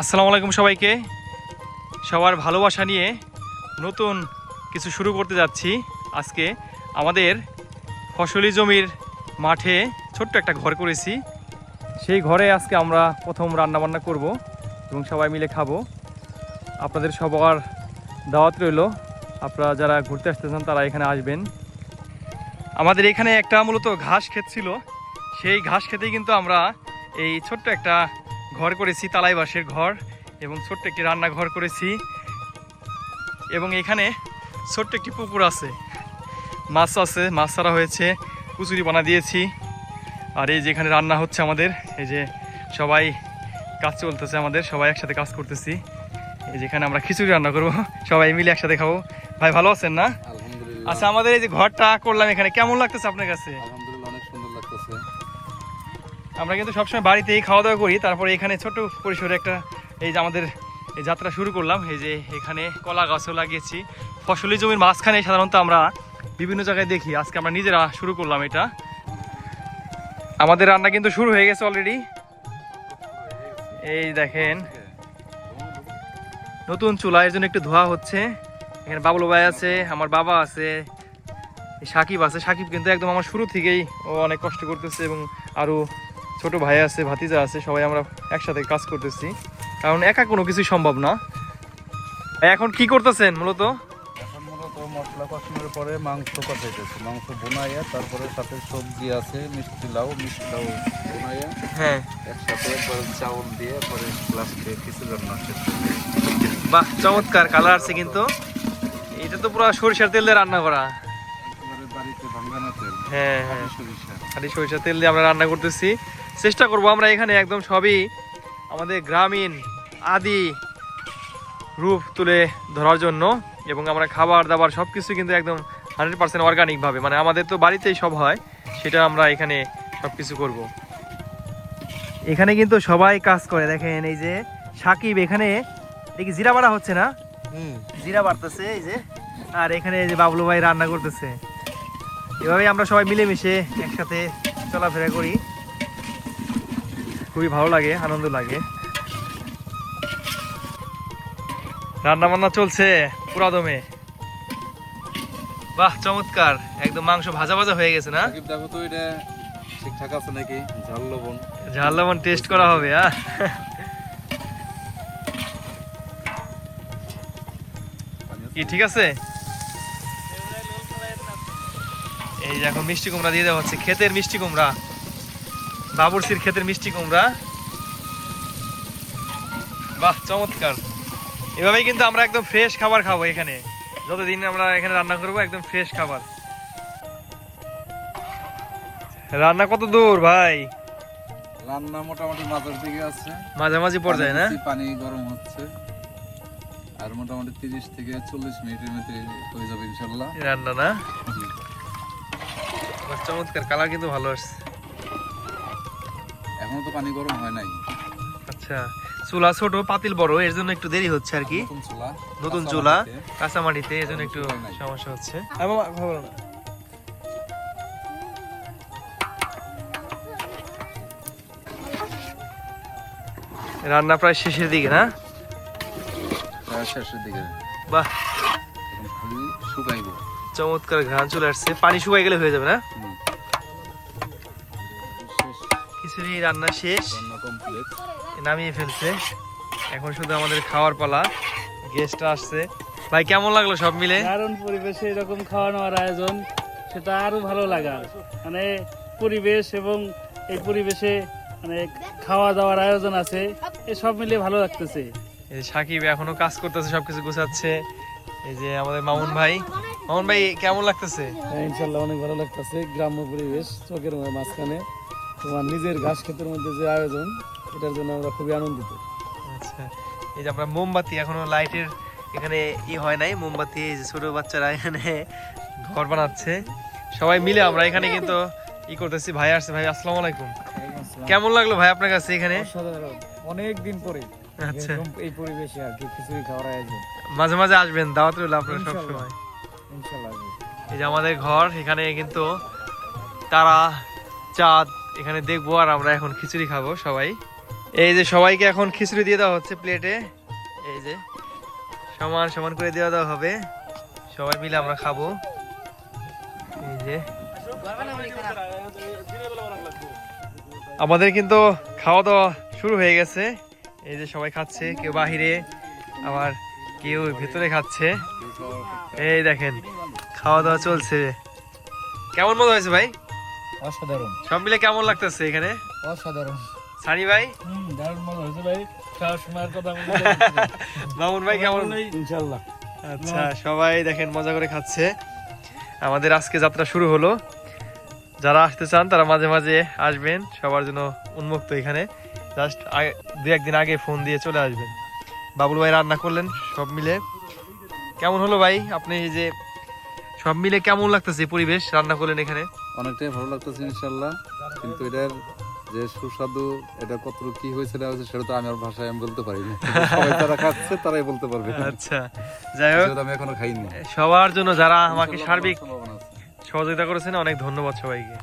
আসসালামু আলাইকুম সবাইকে। সবার ভালোবাসা নিয়ে নতুন কিছু শুরু করতে যাচ্ছি। আজকে আমাদের ফসলি জমির মাঠে ছোট্ট একটা ঘর করেছি। সেই ঘরে আজকে আমরা প্রথম রান্না বান্না করব এবং সবাই মিলে খাব। আপনাদের সবার দাওয়াত রইল। আপনারা যারা ঘুরতে আসতে চান তারা এখানে আসবেন। আমাদের এখানে একটা মূলত ঘাস ক্ষেত ছিল। সেই ঘাস খেতেই কিন্তু আমরা এই ছোট্ট একটা ঘর করেছি তালাই বাঁশের ঘর এবং ছোট্ট একটি রান্নাঘর করেছি। এবং এখানে ছোট্ট একটি পুকুর আছে। মাছ আছে মাছ ছাড়া হয়েছে কুচুরি বানা দিয়েছি। আর এই যেখানে রান্না হচ্ছে আমাদের এই যে সবাই কাজ চলতেছে আমাদের সবাই একসাথে কাজ করতেছি। এই যেখানে আমরা খিচুড়ি রান্না করব সবাই মিলে একসাথে খাব। ভাই ভালো আছেন না? আচ্ছা আমাদের এই যে ঘরটা করলাম এখানে কেমন লাগতেছে আপনার কাছে? আমরা কিন্তু সবসময় বাড়িতেই খাওয়া দাওয়া করি। তারপরে এখানে ছোট পরিসরে একটা এই যে আমাদের এই যাত্রা শুরু করলাম। এই যে এখানে কলা গাছও লাগিয়েছি। ফসলি জমির মাঝখানে সাধারণত আমরা বিভিন্ন জায়গায় দেখি। আজকে আমরা নিজেরা শুরু করলাম এটা। আমাদের রান্না কিন্তু শুরু হয়ে গেছে অলরেডি এই দেখেন। নতুন চুলা, এর জন্য একটু ধোয়া হচ্ছে। এখানে বাবুল ভাই আছে, আমার বাবা আছে সাকিব আছে। সাকিব কিন্তু একদম আমার শুরু থেকেই ও অনেক কষ্ট করতেছে এবং আরও ছোট ভাই আছে ভাতিজা আছে সবাই আমরা একসাথে কাজ করতেছি। কারণ একা কোনো কিছু সম্ভব না। এখন কি করতেছেন মূলত? এখন মূলত মশলা কষানোর পরে মাংস কষাইতেছে। মাংস বোনাইয়া তারপরে সাথে সবজি আছে মিষ্টি লাউ মিষ্টি লাউ বোনাইয়া। হ্যাঁ। একসাথে চাউল দিয়ে পরে কিছু রান্না শেষ বাহ চমৎকার কালার আছে কিন্তু। এটা তো পুরো সরিষার তেল দিয়ে রান্না করা। হ্যাঁ হ্যাঁ। সরিষা। খালি সরিষার তেল দিয়ে আমরা রান্না করতেছি। চেষ্টা করব আমরা এখানে একদম সবই আমাদের গ্রামীণ আদি রূপ তুলে ধরার জন্য এবং আমরা খাবার দাবার সব কিছু কিন্তু একদম হান্ড্রেড পার্সেন্ট অর্গানিকভাবে মানে আমাদের তো বাড়িতেই সব হয় সেটা আমরা এখানে সব কিছু করব। এখানে কিন্তু সবাই কাজ করে দেখেন এই যে সাকিব এখানে কি জিরা বাড়া হচ্ছে না? হুম। জিরা বাড়তেছে এই যে আর এখানে এই যে বাবলু ভাই রান্না করতেছে। এভাবেই আমরা সবাই মিলেমিশে একসাথে চলাফেরা করি। খুবই ভালো লাগে আনন্দ লাগে। রান্না বান্না চলছে পুরা দমে বাহ চমৎকার। একদম মাংস ভাজা ভাজা হয়ে গেছে না? দেখো তো এটা ঠিকঠাক আছে নাকি? ঝাল লবণ। ঝাল লবণ টেস্ট করা হবে হ্যাঁ কি ঠিক আছে? এই এখন মিষ্টি কুমড়া দিয়ে দেওয়া হচ্ছে ক্ষেতের মিষ্টি কুমড়া। বাবুরসির ক্ষেতের মিষ্টি কুমড়া। বাহ চমৎকার। এভাবেই কিন্তু আমরা একদম ফ্রেশ খাবার খাব এখানে। যতদিন আমরা এখানে রান্না করব একদম ফ্রেশ খাবার। রান্না কত দূর ভাই? রান্না মোটামুটি মাঝের দিকে আছে। মাঝামাঝি পর্যায়ে না? পানি গরম হচ্ছে। আর মোটামুটি তিরিশ থেকে চল্লিশ মিনিটের মধ্যে হয়ে যাবে ইনশাল্লাহ। রান্না না? চমৎকার। কালার কিন্তু ভালো আসছে। এখনও তো পানি গরম হয় নাই। আচ্ছা চুলা ছোট পাতিল বড় এর জন্য একটু দেরি হচ্ছে আর কি। নতুন চুলা কাঁচা মাটিতে। এর জন্য একটু সমস্যা হচ্ছে। রান্না প্রায় শেষের দিকে না? প্রায় শেষের দিকে। বাহ। চমৎকার ঘ্রাণ চলে আসছে। পানি শুকাই গেলে হয়ে যাবে না? খিচুড়ি রান্না শেষ। নামিয়ে ফেলছে। এখন শুধু আমাদের খাওয়ার পালা। গেস্ট আসছে। ভাই কেমন লাগল সব মিলে? দারুণ পরিবেশে এরকম খাওয়া দাওয়ার আয়োজন সেটা আরও ভালো লাগা। মানে পরিবেশ এবং এই পরিবেশে মানে খাওয়া দাওয়ার আয়োজন আছে এই সব মিলে ভালো লাগতেছে। এই সাকিব এখনও কাজ করতেছে সবকিছু গুছাচ্ছে। এই যে আমাদের মামুন ভাই। মামুন ভাই কেমন লাগতেছে? হ্যাঁ, ইনশাল্লাহ অনেক ভালো লাগতেছে। গ্রাম্য পরিবেশ চোখের মাঝখানে। তোমার নিজের ঘাস ক্ষেতের মধ্যে যে আয়োজন এটার জন্য আমরা খুবই আনন্দিত। আচ্ছা এই যে আমরা মোমবাতি এখনও লাইটের এখানে ই হয় নাই মোমবাতি এই যে ছোট বাচ্চারা এখানে ঘর বানাচ্ছে। সবাই মিলে আমরা এখানে কিন্তু ই করতেছি। ভাই আসছে ভাই আসসালামু আলাইকুম। কেমন লাগল ভাই আপনার কাছে এখানে? অনেক দিন পরে আচ্ছা। এই পরিবেশে আর কি খিচুড়ি খাওয়ার আয়োজন। মাঝে মাঝে আসবেন দাওয়াত রইল আপনার। সবসময় ইনশাল্লাহ। এই যে আমাদের ঘর এখানে কিন্তু তারা চাঁদ এখানে দেখব আর আমরা এখন খিচুড়ি খাব সবাই। এই যে সবাইকে এখন খিচুড়ি দিয়ে দেওয়া হচ্ছে প্লেটে। এই যে সমান সমান করে দেওয়া দেওয়া হবে। সবাই মিলে আমরা খাব। এই যে আমাদের কিন্তু খাওয়া দাওয়া শুরু হয়ে গেছে। এই যে সবাই খাচ্ছে, কেউ বাহিরে, আবার কেউ ভেতরে খাচ্ছে। এই দেখেন, খাওয়া দাওয়া চলছে। কেমন মজা হয়েছে ভাই? অসাধারণ। সব মিলে কেমন লাগতেছে এখানে? অসাধারণ। সানি ভাই? হুম দারুণ মজা হয়েছে ভাই। খাওয়ার সময়ের কথা মামুন ভাই কেমন? ইনশাল্লাহ আচ্ছা সবাই দেখেন মজা করে খাচ্ছে। আমাদের আজকে যাত্রা শুরু হলো। যারা আসতে চান তারা মাঝে মাঝে আসবেন। সবার জন্য উন্মুক্ত এখানে। জাস্ট দু একদিন আগে ফোন দিয়ে চলে আসবেন। বাবুল ভাই রান্না করলেন সব মিলে। কেমন হলো ভাই? আপনি এই যে সব মিলে কেমন লাগতেছে পরিবেশ রান্না করলেন এখানে? অনেকটাই ভালো লাগতেছে ইনশাল্লাহ কিন্তু এটার যে সুস্বাদু এটা কত কি হয়েছে না হয়েছে সেটা তো আমি আর ভাষায় আমি বলতে পারি না সবাই যারা খাচ্ছে তারাই বলতে পারবে। আচ্ছা যাই হোক। আমি এখনও খাইনি। সবার জন্য যারা আমাকে সার্বিক। সহযোগিতা করেছেন অনেক ধন্যবাদ সবাইকে।